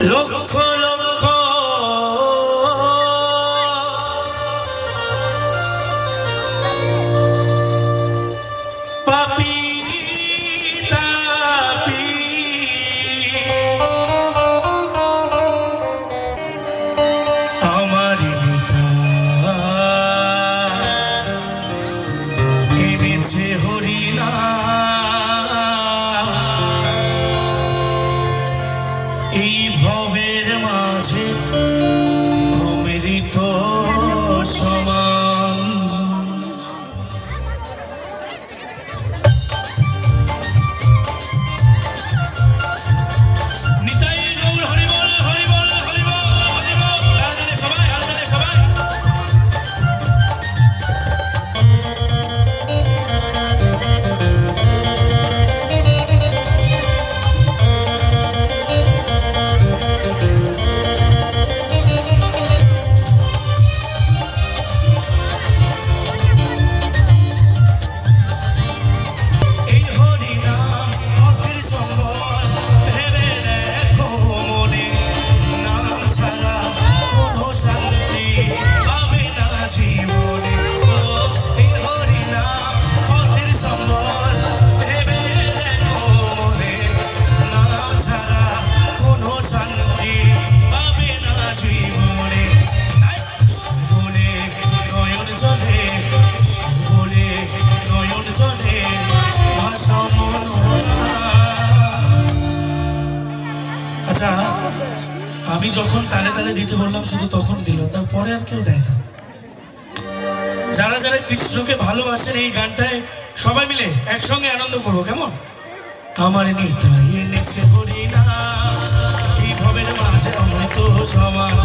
লক্ষ গানটা আমি যখন তালে তালে দিতে বললাম, শুধু তখন দিল, তারপরে আর কেউ দেয় না। যারা যারা কৃষ্ণকে ভালোবাসেন এই গানটায়, সবাই মিলে একসঙ্গে আনন্দ করব, কেমন? আমার নিতাই এনেছে হরি না ভবের মাঝে অমৃত সমাজ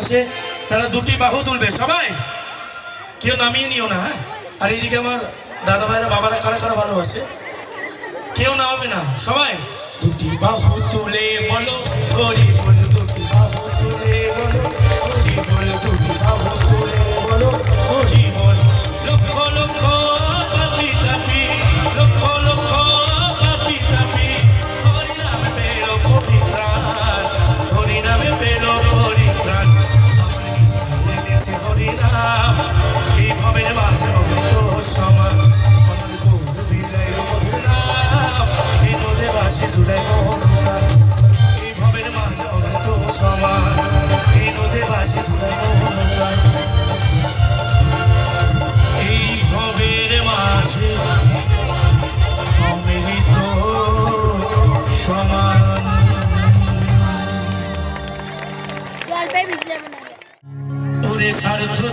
ভালোবাসে তারা দুটি বাহু তুলবে, সবাই? কেউ নামিয়ে নিও না হ্যাঁ? আর এদিকে আমার দাদা ভাইরা, বাবারা কারা কারা ভালোবাসে? কেউ নামাবে না, সবাই? দুটি বাহু তুলে বলো, হরি বল, দুটি বাহু তুলে বলো, হরি বল, দুটি বাহু তুলে বলো, হরি বল। লক্ষ লক্ষ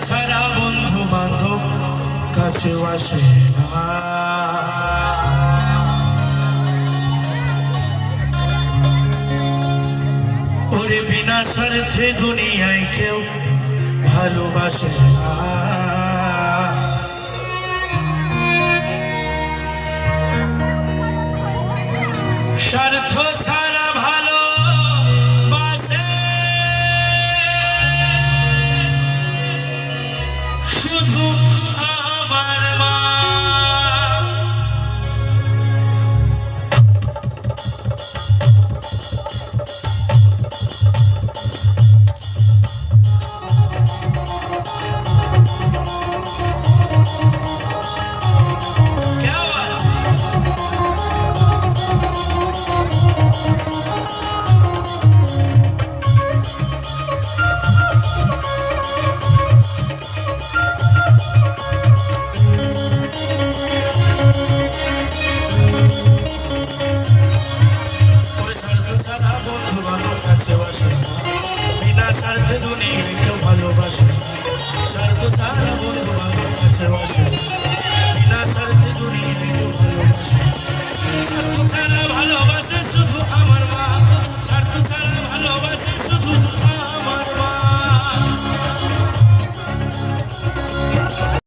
ছাড়া বন্ধু বান্ধব কাছে আসে না। ওরে বিনা স্বার্থে দুনিয়ায় কেউ ভালোবাসে না। আমার মা সারা দুনিয়াকে ভালোবাসে। স্বার্থ সারা বন্ধু আমার কাছে আসে। বিনা